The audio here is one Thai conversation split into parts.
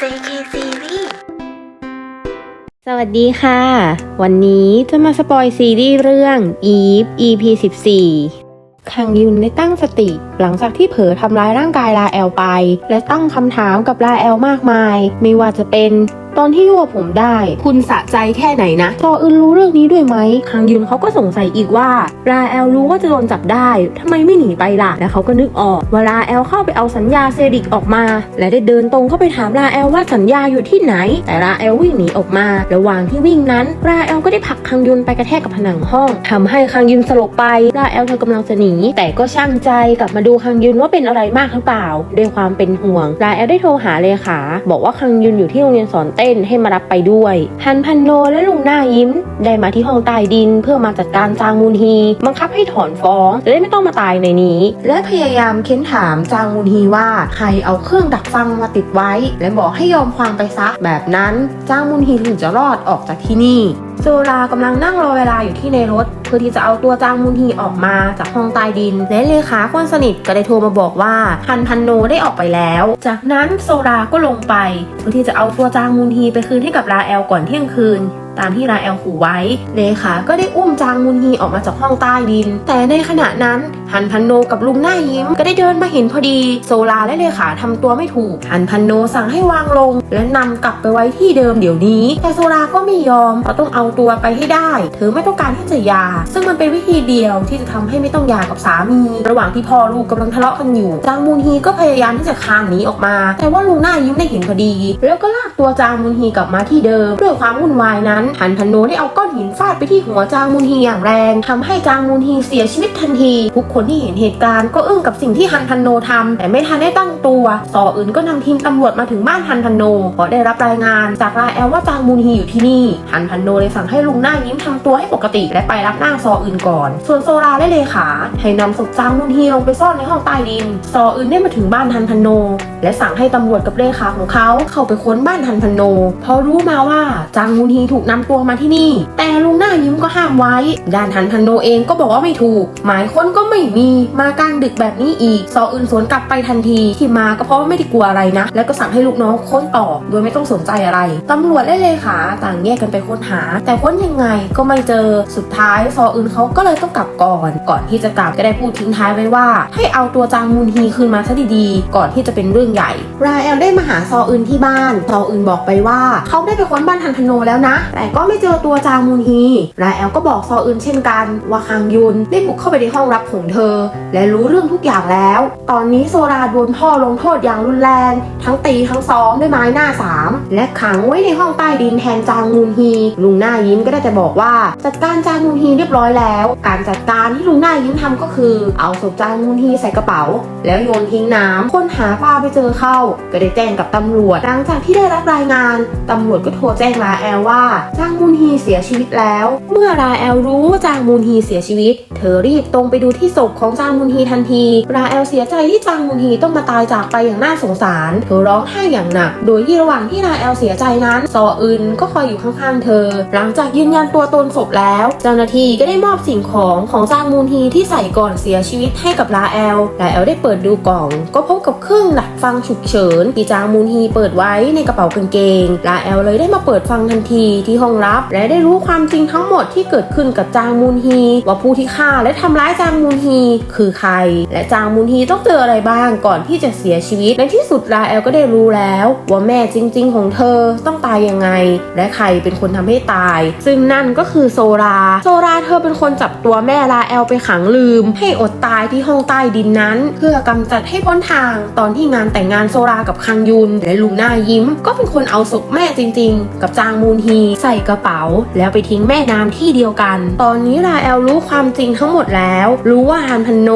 JK Series สวัสดีค่ะ วันนี้จะมาสปอยซีรีส์เรื่อง Eve EP 14 คังยุนได้ตั้งสติ หลังจากที่เผลอทำร้ายร่างกายลาแอลไป และตั้งคำถามกับลาแอลมากมาย ไม่ว่าจะเป็น ตอนที่ยั่วผมได้ คุณสะใจแค่ไหนนะจออึนรู้เรื่องนี้ด้วยไหมคังยุนเขาก็สงสัยอีกว่าลาแอลรู้ว่าจะโดนจับได้ทำไมไม่หนีไปล่ะ และเขาก็นึกออกว่าลาแอลเข้าไปเอาสัญญาเซริกออกมา และได้เดินตรงเข้าไปถามลาแอลว่าสัญญาอยู่ที่ไหน แต่ลาแอลวิ่งหนีออกมา ระหว่างที่วิ่งนั้นลาแอลก็ได้ผลักคังยุนไปกระแทกกับผนังห้องทำให้คังยุนสลบไปลาแอลเธอกำลังจะหนีแต่ก็ช่างใจกลับมาดูคังยุนว่าเป็นอะไรมากหรือเปล่า ด้วยความเป็นห่วงลาแอลได้โทรหาเลขา บอกว่าคังยุนอยู่ที่โรงเรียนสอนเต้นให้มารับไปด้วย ฮันพันโนและลุงหน้ายิ้ม ได้มาที่ห้องใต้ดินเพื่อมาจัดการจางมูนฮีบังคับให้ถอนฟ้องจะได้ไม่ต้องมาตายในนี้ และพยายามเค้นถามจางมูนฮีว่าใครเอาเครื่องดักฟังมาติดไว้ และบอกให้ยอมความไปซะแบบนั้นจางมูนฮีถึงจะรอดออกจากที่นี่ โซลากำลังนั่งรอเวลาอยู่ที่ในรถ เพื่อที่จะเอาตัวจางมุนฮีออกมาจากห้องใต้ดิน และเลขาคนสนิทก็ได้โทรมาบอกว่าฮันพันโนได้ออกไปแล้ว จากนั้นโซลาก็ลงไป เพื่อที่จะเอาตัวจางมุนฮีไปคืนให้กับราแอลก่อนเที่ยงคืน ตามที่ราแอลขู่ไว้ เลขาก็ได้อุ้มจางมุนฮีออกมาจากห้องใต้ดิน แต่ในขณะนั้นฮันพันโนกับลุงหน้ายิ้ม ก็ได้เดินมาเห็นพอดี โซลาและเลขาทำตัวไม่ถูกฮันพันโนสั่งให้วางลง และนำกลับไปไว้ที่เดิมเดี๋ยวนี้ แต่โซลาก็ไม่ยอมเพราะต้องเอาตัวไปให้ได้ เธอไม่ต้องการที่จะยา ซึ่งมันเป็นวิธีเดียวที่จะทำให้ไม่ต้องยากับสามี ระหว่างที่พ่อลูกกำลังทะเลาะกันอยู่ จางมูนฮีก็พยายามที่จะคานหนีออกมา แต่ว่าลุงหน้ายิ้มได้เห็นพอดี แล้วก็ลากตัวจางมูนฮีกลับมาที่เดิมด้วยความวุ่นวายนั้นฮันพันโนได้เอาก้อนหินฟาดไปที่หัวจางมูนฮีอย่างแรงทำให้จางมูนฮีเสียชีวิตทันที ทุกคนที่เห็นเหตุการณ์ก็อึ้งกับสิ่งที่ฮันพันโนทำแต่ไม่ทันได้ตั้งตัวต่ออื่นก็นำทีมตำรวจมาถึงบ้านฮันพันโนเพราะได้รับรายงานจากราแอลว่าจางมูนฮีอยู่ที่นี่ฮันพันโนเลยสั่งให้ลุงหน้ายิ้มทำตัวให้ปกติ และไปรับหน้าซออื่นก่อน ส่วนโซราและเลขาให้นำศพจางมูนฮีลงไปซ่อนในห้องใต้ดิน ซออื่นได้มาถึงบ้านฮันพันโน และสั่งให้ตำรวจกับเลขาของเขาเข้าไปค้นบ้านฮันพันโนเพราะรู้มาว่าจางมูนฮีถูกนำตัวมาที่นี่ แต่ลุงหน้ายิ้มก็ห้ามไว้ ด้านฮันพันโนเองก็บอกว่าไม่ถูก หมายค้นก็ไม่มี มากลางดึกแบบนี้อีกซออื่นสวนกลับไปทันทีที่มาก็เพราะว่าไม่ได้กลัวอะไรนะ แล้วก็สั่งให้ลูกน้องค้นต่อ โดยไม่ต้องสนใจอะไรตำรวจและเลขาต่างแยกกันไปค้นหา แต่ค้นยังไงก็ไม่เจอสุดท้ายซออื่นเขาก็เลยต้องกลับก่อน ก่อนที่จะกลับก็ได้พูดทิ้งท้ายไว้ว่า ให้เอาตัวจางมูนฮีคืนมาซะดีๆ ก่อนที่จะเป็นเรื่องใหญ่ราแอลได้มาหาซออื่นที่บ้าน ซออื่นบอกไปว่า เขาได้ไปค้นบ้านทันพนโนแล้วนะ แต่ก็ไม่เจอตัวจางมูนฮีราแอลก็บอกซออื่นเช่นกัน ว่าคังยุนได้บุกเข้าไปในห้องรับของเธอ และรู้เรื่องทุกอย่างแล้ว ตอนนี้โซราโดนพ่อลงโทษอย่างรุนแรง ทั้งตีทั้งซ้อมด้วยไม้หน้าสามและขังไว้ในห้องใต้ดินแทนจางมูนฮี ลุงหน้ายิ้มก็ได้แต่บอกว่า จัดการจางมูนฮีเรียบร้อยแล้ว การจัดการที่ลุงหน้ายิ้มทำก็คือ เอาศพจางมูนฮีใส่กระเป๋า แล้วโยนทิ้งน้ำคนหาปลาไปเจอเข้า ก็ได้แจ้งกับตำรวจ หลังจากที่ได้รับรายงานตำรวจก็โทรแจ้งราแอลว่าจางมูนฮีเสียชีวิตแล้ว เมื่อราแอลรู้ว่าจางมูนฮีเสียชีวิต เธอรีบตรงไปดูที่ศพของจางมูนฮีทันที ราแอลเสียใจที่จางมูนฮีต้องมาตายจากไปอย่างน่าสงสาร เธอร้องไห้อย่างหนัก โดยที่ระหว่างที่ราแอลเสียใจนั้น ซออึนก็คอยอยู่ข้างๆเธอ หลังจากยืนยันตัวตนศพแล้ว เจ้าหน้าที่ก็ได้มอบสิ่งของของจางมูนฮีที่ใส่ก่อนเสียชีวิตให้กับราแอล ราแอลได้เปิดดูกล่อง ก็พบกับเครื่องดักฟังฉุกเฉินที่จางมูนฮีเปิดไว้ในกระเป๋ากางเกง ราแอลเลยได้มาเปิดฟังทันทีที่ห้องลับ และได้รู้ความจริงทั้งหมดที่เกิดขึ้นกับจางมูนฮี ว่าผู้ที่ฆ่าและทำร้ายจางมูนฮี คือใคร และจางมูนฮีต้องเจออะไรบ้างก่อนที่จะเสียชีวิต ในที่สุดราแอลก็ได้รู้แล้ว ว่าแม่จริง ๆ ของเธอต้องตายยังไง และใครเป็นคนทำให้ตาย ซึ่งนั่นก็คือโซราโซราเธอเป็นคนจับตัวแม่ราแอลไปขังลืม ให้อดตายที่ห้องใต้ดินนั้น เพื่อกำจัดให้พ้นทางตอนที่งานแต่งงานโซรากับคังยุนและลุงน้ายิ้ม ก็เป็นคนเอาศพแม่จริง ๆ กับจางมูนฮีใส่กระเป๋า แล้วไปทิ้งแม่น้ำที่เดียวกัน ตอนนี้ราแอลรู้ความจริงทั้งหมดแล้ว รู้ว่าฮันพันโน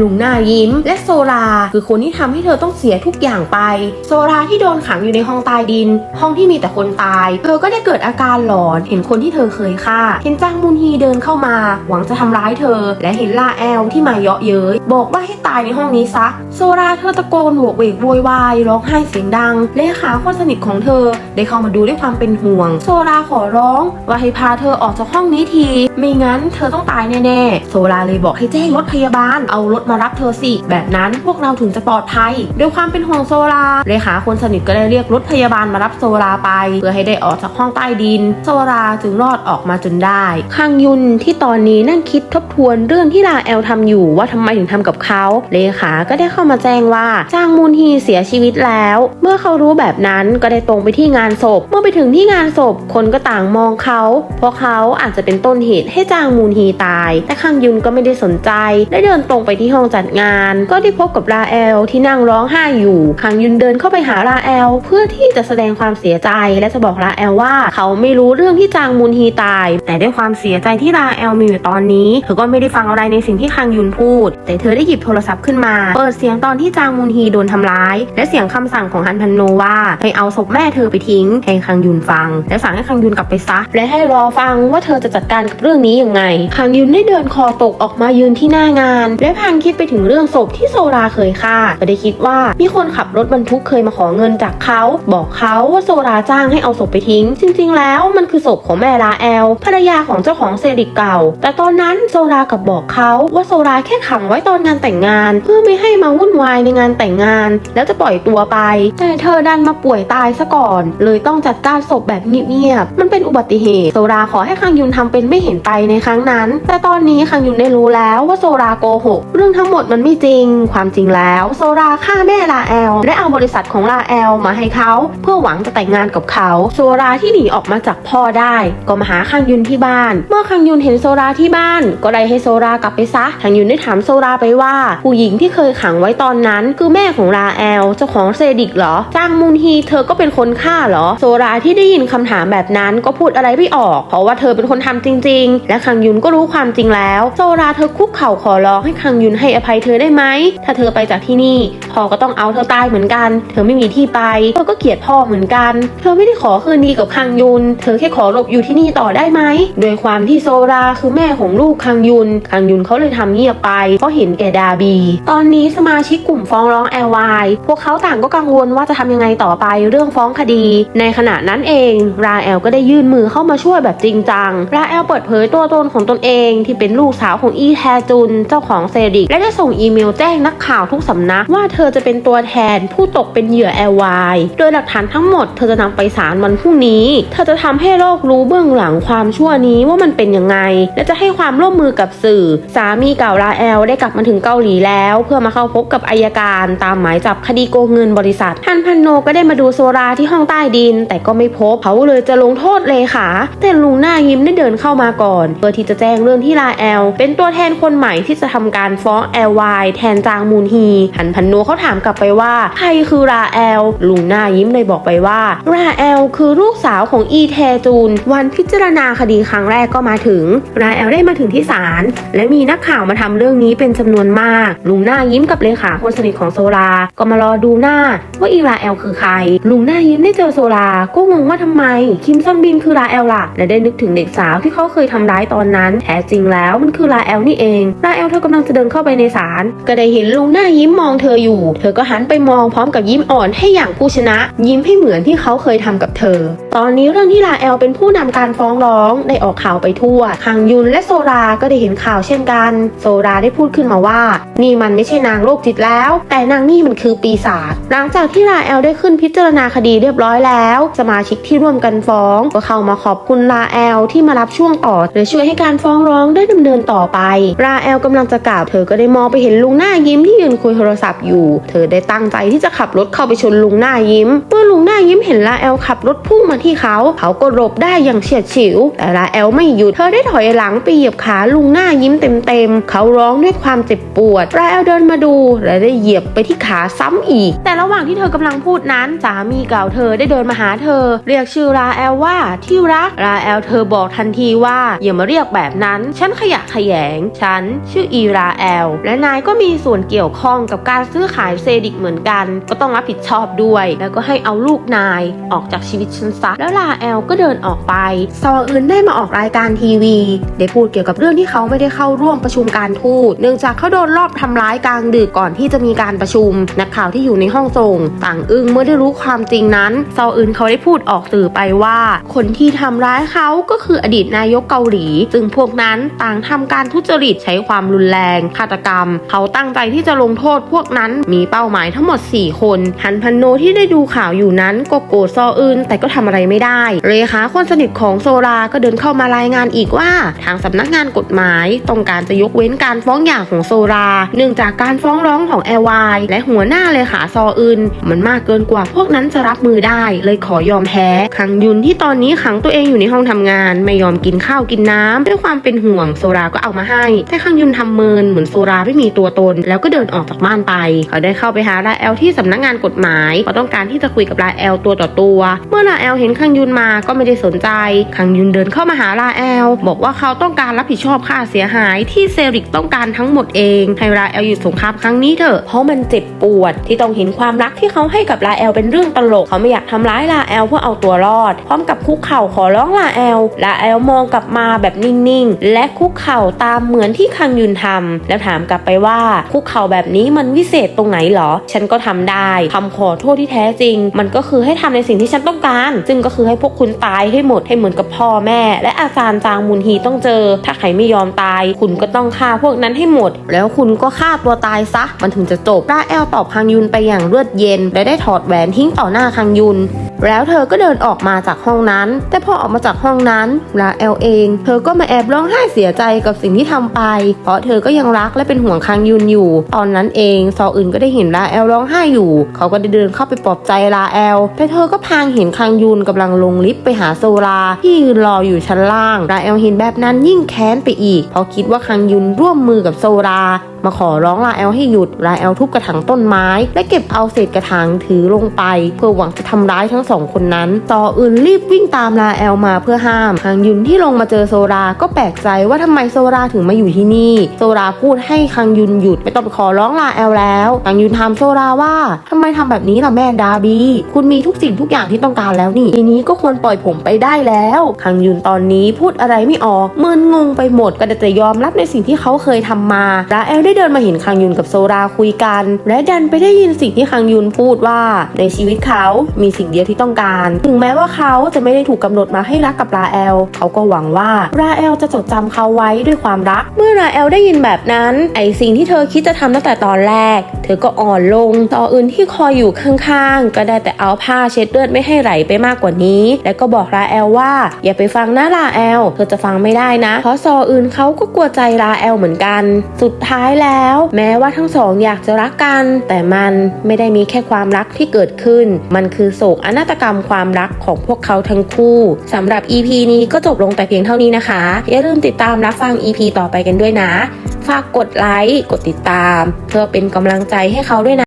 ลุงหน้ายิ้ม และโซราคือคนที่ทำให้เธอต้องเสียทุกอย่างไป โซราที่โดนขังอยู่ในห้องใต้ดิน ห้องที่มีแต่คนตาย เธอก็ได้เกิดอาการหลอนเห็นคนที่เธอเคยฆ่า เห็นจางมุนฮีเดินเข้ามา หวังจะทำร้ายเธอ และเห็นลาแอลที่มาเยาะเย้ยบอกว่าให้ตายในห้องนี้ซะ โซราเธอตะโกนโหวกเวกโวยวายร้องไห้เสียงดังเลขาคนสนิทของเธอได้เข้ามาดูด้วยความเป็นห่วง โซราขอร้อง ว่าให้พาเธอออกจากห้องนี้ที ไม่งั้นเธอต้องตายแน่ๆ โซลาเลยบอกให้แจ้งรถพยาบาล เอารถมารับเธอสิ แบบนั้นพวกเราถึงจะปลอดภัย ด้วยความเป็นห่วงโซลาเลขาคนสนิทก็ได้เรียกรถพยาบาลมารับโซลาไป เพื่อให้ได้ออกจากห้องใต้ดิน โซลาจึงรอดออกมาจนได้คังยุนที่ตอนนี้นั่งคิดทบทวนเรื่องที่ลาแอลทำอยู่ว่าทำไมถึงทำกับเขาเลขาก็ได้เข้ามาแจ้งว่าจางมูนฮีเสียชีวิตแล้ว เมื่อเขารู้แบบนั้นก็ได้ตรงไปที่งานศพ เมื่อไปถึงที่งานศพคนก็ต่างมองเขา เพราะเขาอาจจะเป็นต้นเหตุให้จางมูนฮีตาย แต่คังยุนก็ไม่ได้สนใจ ได้เดินตรงไปที่ห้องจัดงาน ก็ได้พบกับราแอลที่นั่งร้องไห้อยู่ คังยุนเดินเข้าไปหาราแอลเพื่อที่จะแสดงความเสียใจ และจะบอกราแอลว่าเขาไม่รู้เรื่องที่จางมูนฮีตาย แต่ด้วยความเสียใจที่ราแอลมีอยู่ตอนนี้ เธอก็ไม่ได้ฟังอะไรในสิ่งที่คังยุนพูด แต่เธอได้หยิบโทรศัพท์ขึ้นมา เปิดเสียงตอนที่จางมูนฮีโดนทำร้าย และเสียงคำสั่งของฮันพันโนว่าให้เอาศพแม่เธอไปทิ้งให้คังยุนฟัง และสั่งให้คังยุนกลับไปซะ และให้รอฟังว่าเธอจะจัดการกับเรื่องนี้ยังไงคังยุนได้เดินคอตกออกมายืนที่หน้างาน และพังคิดไปถึงเรื่องศพที่โซราเคยฆ่าก็ได้คิดว่ามีคนขับรถบรรทุกเคยมาขอเงินจากเขา บอกเขาว่าโซราจ้างให้เอาศพไปทิ้ง จริง ๆ แล้วมันคือศพของแม่ลาแอลภรรยาของเจ้าของเซริกเก่า แต่ตอนนั้นโซรากับบอกเขาว่าโซราแค่ขังไว้ตอนงานแต่งงาน เพื่อไม่ให้มาวุ่นวายในงานแต่งงาน แล้วจะปล่อยตัวไป แต่เธอดันมาป่วยตายซะก่อน เลยต้องจัดการศพแบบเงียบมันเป็นอุบัติเหตุ โซราขอให้คังยุนทำเป็นไม่เห็นไปในครั้งนั้น แต่ตอนนี้คังยุนได้รู้แล้วว่าโซราโกหก เรื่องทั้งหมดมันไม่จริง ความจริงแล้ว โซราฆ่าแม่ลาแอล และเอาบริษัทของลาแอลมาให้เขาเพื่อหวังจะแต่งงานกับเขา โซราที่หนีออกมาจากพ่อได้ ก็มาหาคังยุนที่บ้าน เมื่อคังยุนเห็นโซราที่บ้าน ก็ได้ให้โซรากลับไปซะคังยุนได้ถามโซราไปว่า ผู้หญิงที่เคยขังไว้ตอนนั้น คือแม่ของลาแอลเจ้าของเซดิกเหรอ จางมูนฮีเธอก็เป็นคนฆ่าเหรอ โซราที่ได้ยินคำถามแบบนั้นก็พูดอะไรไม่ออก เพราะว่าเธอเป็นคนทำจริง ๆ และคังยุนก็รู้ความจริงแล้ว โซราเธอคุกเข่าขอร้องให้คังยุนให้อภัยเธอได้ไหม ถ้าเธอไปจากที่นี่ พ่อก็ต้องเอาเธอตายเหมือนกัน เธอไม่มีที่ไป เธอก็เกลียดพ่อเหมือนกัน เธอไม่ได้ขอคืนดีกับคังยุน เธอแค่ขอหลบอยู่ที่นี่ต่อได้ไหม โดยความที่โซราคือแม่ของลูกคังยุน คังยุนเขาเลยทำเงียบไป เพราะเห็นแก่ดาบี ตอนนี้สมาชิกกลุ่มฟ้องร้องแอลวายพวกเขาต่างก็กังวลว่าจะทำยังไงต่อไปเรื่องฟ้องคดี ในขณะนั้นเอง ราแอลก็ได้ยื่นมือเข้ามาช่วยแบบจริงจังราแอลเปิดเผยตัวตนของตนเองที่เป็นลูกสาวของอีแทจุนเจ้าของเซดิกและได้ส่งอีเมลแจ้งนักข่าวทุกสำนักว่าเธอจะเป็นตัวแทนผู้ตกเป็นเหยื่อแอลวายโดยหลักฐานทั้งหมดเธอจะนำไปศาลวันพรุ่งนี้ เธอจะทำให้โลกรู้เบื้องหลังความชั่วนี้ว่ามันเป็นยังไง และจะให้ความร่วมมือกับสื่อ สามีเก่าราแอลได้กลับมาถึงเกาหลีแล้ว เพื่อมาเข้าพบกับอายการตามหมายจับคดีโกงเงินบริษัทฮันพันโนก็ได้มาดูโซราที่ห้องใต้ดิน แต่ก็ไม่พบเขาเลยจะลงโททษเลยค่ะแต่ลุงหน้ายิ้มได้เดินเข้ามาก่อน เพื่อที่จะแจ้งเรื่องที่ราแอล เป็นตัวแทนคนใหม่ที่จะทำการฟ้องแอลวายแทนจางมูนฮีฮันพันโนเขาถามกลับไปว่าใครคือราแอล ลุงหน้ายิ้มเลยบอกไปว่าราแอลคือลูกสาวของอีแทจูน วันพิจารณาคดีครั้งแรกก็มาถึงราแอลได้มาถึงที่ศาลและมีนักข่าวมาทำเรื่องนี้เป็นจำนวนมาก ลุงหน้ายิ้มกับเลขาคนสนิทของโซลา ก็มารอดูหน้าว่าอีราแอลคือใคร ลุงหน้ายิ้มได้เจอโซลาก็งงว่าทำไมคิมซอนบินคือราแอลล่ะและได้นึกถึงเด็กสาวที่เขาเคยทำร้ายตอนนั้น แท้จริงแล้วมันคือราแอลนี่เองราแอลเธอกำลังจะเดินเข้าไปในศาลก็ได้เห็นลุงหน้ายิ้มมองเธออยู่ เธอก็หันไปมองพร้อมกับยิ้มอ่อนให้อย่างผู้ชนะ ยิ้มให้เหมือนที่เขาเคยทำกับเธอ ตอนนี้เรื่องที่ราแอลเป็นผู้นำการฟ้องร้องได้ออกข่าวไปทั่วคังยุนและโซราก็ได้เห็นข่าวเช่นกัน โซราได้พูดขึ้นมาว่า นี่มันไม่ใช่นางโรคจิตแล้ว แต่นางนี่มันคือปีศาจหลังจากที่ราแอลได้ขึ้นพิจารณาคดีเรียบร้อยแล้ว สมาชิกที่ร่วมกันฟ้องก็เข้ามาขอบคุณราแอลที่มารับช่วงต่อและช่วยให้การฟ้องร้องได้ดำเนินต่อไป ราแอลกำลังจะกล่าวเธอก็ได้มองไปเห็นลุงหน้ายิ้มที่ยืนคุยโทรศัพท์อยู่ เธอได้ตั้งใจที่จะขับรถเข้าไปชนลุงหน้ายิ้ม เมื่อลุงหน้ายิ้มเห็นราแอลขับรถพุ่งมาที่เขา เขาก็หลบได้อย่างเฉียดฉิว แต่ราแอลไม่หยุด เธอได้ถอยหลังไปเหยียบขาลุงหน้ายิ้มเต็มๆ เขาร้องด้วยความเจ็บปวด ราแอลเดินมาดู และได้เหยียบไปที่ขาซ้ำอีก แต่ระหว่างที่เธอกำลังพูดนั้นสามีเก่าเธอได้เดินมาหาเธอ เรียกชื่อราแอลว่าว่าที่รักราแอลเธอบอกทันทีว่าอย่ามาเรียกแบบนั้น ฉันขยะแขยง ฉันชื่ออีราแอล และนายก็มีส่วนเกี่ยวข้องกับการซื้อขายเซดิกเหมือนกัน ก็ต้องรับผิดชอบด้วย แล้วก็ให้เอาลูกนายออกจากชีวิตฉันซะแล้วราแอลก็เดินออกไปซออื่นได้มาออกรายการทีวี ได้พูดเกี่ยวกับเรื่องที่เขาไม่ได้เข้าร่วมประชุมการทูตเนื่องจากเขาโดนรอบทำร้ายกลางดึกก่อนที่จะมีการประชุม นักข่าวที่อยู่ในห้องส่ง ต่างอึ้งเมื่อได้รู้ความจริงนั้นซออื่นเขาได้พูดออกสื่อไปว่าคนที่ทำร้ายเขาก็คืออดีตนายกเกาหลี ซึ่งพวกนั้นต่างทำการทุจริตใช้ความรุนแรงฆาตกรรม เขาตั้งใจที่จะลงโทษพวกนั้นมีเป้าหมายทั้งหมด 4 คนฮันพันโนที่ได้ดูข่าวอยู่นั้นก็โกรธซออื่น แต่ก็ทำอะไรไม่ได้เลขาคนสนิทของโซราก็เดินเข้ามารายงานอีกว่า ทางสำนักงานกฎหมายต้องการจะยกเว้นการฟ้องหย่าของโซรา เนื่องจากการฟ้องร้องของแอร์วายและหัวหน้าเลขาซออื่นมันมากเกินกว่าพวกนั้นจะรับมือได้ เลยขอยอมแพ้คังยุนที่ตอนนี้ขังตัวเองอยู่ในห้องทำงาน ไม่ยอมกินข้าวกินน้ำด้วยความเป็นห่วงโซราก็เอามาให้ แต่คังยุนทำเมินเหมือนโซราไม่มีตัวตน แล้วก็เดินออกจากบ้านไป เขาได้เข้าไปหาลาแอลที่สำนักงานกฎหมายเขาต้องการที่จะคุยกับลาแอลตัวต่อตัวมื่อลาแอลเห็นคังยุนมาก็ไม่ได้สนใจ คังยุนเดินเข้ามาหาลาแอล บอกว่าเขาต้องการรับผิดชอบค่าเสียหายที่เซริกต้องการทั้งหมดเองให้ลาแอลหยุดสงครามครั้งนี้เถอะเพราะมันเจ็บปวดที่ต้องเห็นความรักที่เขาให้กับลาแอลเป็นเรื่องตลกเขาไม่อยากทำร้ายลาแอลเพื่อเอาตัวรอด พร้อมกับคุกเข่าขอร้องลาแอลลาแอลมองกลับมาแบบนิ่งๆและคุกเข่าตามเหมือนที่คังยุนทำแล้วถามกลับไปว่าคุกเข่าแบบนี้มันวิเศษตรงไหนเหรอ ฉันก็ทำได้คำขอโทษที่แท้จริง มันก็คือให้ทำในสิ่งที่ฉันต้องการ ซึ่งก็คือให้พวกคุณตายให้หมดให้เหมือนกับพ่อแม่ และอาจารย์จางมุนฮีต้องเจอ ถ้าใครไม่ยอมตาย คุณก็ต้องฆ่าพวกนั้นให้หมด แล้วคุณก็ฆ่าตัวตายซะ มันถึงจะจบราแอลตอบคังยุนไปอย่างเลือดเย็น และได้ถอดแหวนทิ้งต่อหน้าคังยุนแล้วเธอก็เดินออกมาจากห้องนั้น แต่พอออกมาจากห้องนั้นลาแอลเอง เธอก็มาแอบร้องไห้เสียใจกับสิ่งที่ทำไป เพราะเธอก็ยังรักและเป็นห่วงคังยุนอยู่ ตอนนั้นเองซออื่นก็ได้เห็นลาแอลร้องไห้อยู่ เขาก็ได้เดินเข้าไปปลอบใจลาแอล แต่เธอก็พางเห็นคังยุนกำลังลงลิฟต์ไปหาโซราที่ยืนรออยู่ชั้นล่าง ราเอลเห็นแบบนั้นยิ่งแค้นไปอีก เพราะคิดว่าคังยุนร่วมมือกับโซรา มาขอร้องลาแอลให้หยุดลาแอลทุบกระถางต้นไม้ และเก็บเอาเศษกระถางถือลงไป เพื่อหวังจะทำร้ายทั้งสองคนนั้น ต่ออื่นรีบวิ่งตามลาแอลมาเพื่อห้ามทางยุนที่ลงมาเจอโซราก็แปลกใจว่าทำไมโซราถึงมาอยู่ที่นี่ โซราพูดให้คังยุนหยุดไม่ต้องไปขอร้องลาแอลแล้วคังยุนถามโซราว่าทำไมทำแบบนี้ล่ะแม่ดาบี คุณมีทุกสิ่งทุกอย่างที่ต้องการแล้วนี่ทีนี้ก็ควรปล่อยผมไปได้แล้วคังยุนตอนนี้พูดอะไรไม่ออกมึนงงไปหมดก็ได้แต่ยอมรับในสิ่งที่เขาเคยทำมาลาแอลได้เดินมาเห็นคังยุนกับโซราคุยกัน และดันไปได้ยินสิ่งที่คังยุนพูดว่า ในชีวิตเขามีสิ่งเดียวที่ต้องการ ถึงแม้ว่าเขาจะไม่ได้ถูกกำหนดมาให้รักกับราแอล เขาก็หวังว่าราแอลจะจดจำเขาไว้ด้วยความรัก เมื่อราแอลได้ยินแบบนั้น ไอสิ่งที่เธอคิดจะทำตั้งแต่ตอนแรก เธอก็อ่อนลง ต่ออื่นที่คอยอยู่ข้างๆ ก็ได้แต่เอาผ้าเช็ดเลือดไม่ให้ไหลไปมากกว่านี้ และก็บอกราแอลว่า อย่าไปฟังนะราแอล เธอจะฟังไม่ได้นะ เพราะซออื่นเขาก็กลัวใจราแอลเหมือนกัน สุดท้ายแล้วแล้ว แม้ว่าทั้งสองอยากจะรักกัน แต่มันไม่ได้มีแค่ความรักที่เกิดขึ้น มันคือโศกอนาตกรรมความรักของพวกเขาทั้งคู่สำหรับ EP นี้ก็จบลงแต่เพียงเท่านี้นะคะ อย่าลืมติดตามรับฟัง EP ต่อไปกันด้วยนะ ฝากกดไลค์กดติดตาม เพื่อเป็นกำลังใจให้เขาด้วยนะ